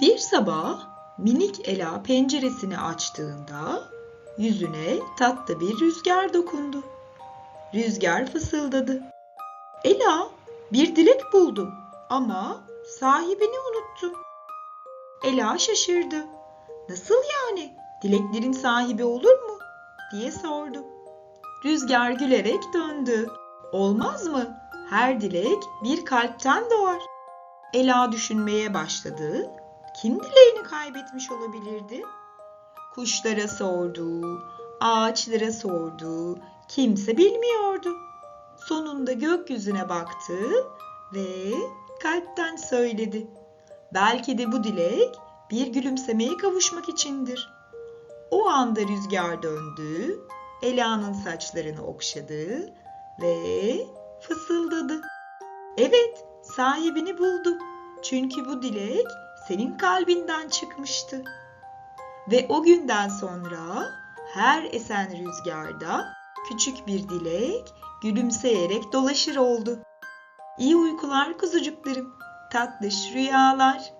Bir sabah minik Ela penceresini açtığında yüzüne tatlı bir rüzgar dokundu. Rüzgar fısıldadı. Ela bir dilek buldum ama sahibini unuttum. Ela şaşırdı. Nasıl yani? Dileklerin sahibi olur mu? diye sordu. Rüzgar gülerek döndü. Olmaz mı? Her dilek bir kalpten doğar. Ela düşünmeye başladı. Kim dileğini kaybetmiş olabilirdi? Kuşlara sordu, ağaçlara sordu. Kimse bilmiyordu. Sonunda gökyüzüne baktı ve kalpten söyledi. Belki de bu dilek bir gülümsemeye kavuşmak içindir. O anda rüzgar döndü, Ela'nın saçlarını okşadı ve fısıldadı. Evet, sahibini buldum. Çünkü bu dilek senin kalbinden çıkmıştı. Ve o günden sonra her esen rüzgarda küçük bir dilek gülümseyerek dolaşır oldu. İyi uykular kuzucuklarım, tatlış rüyalar.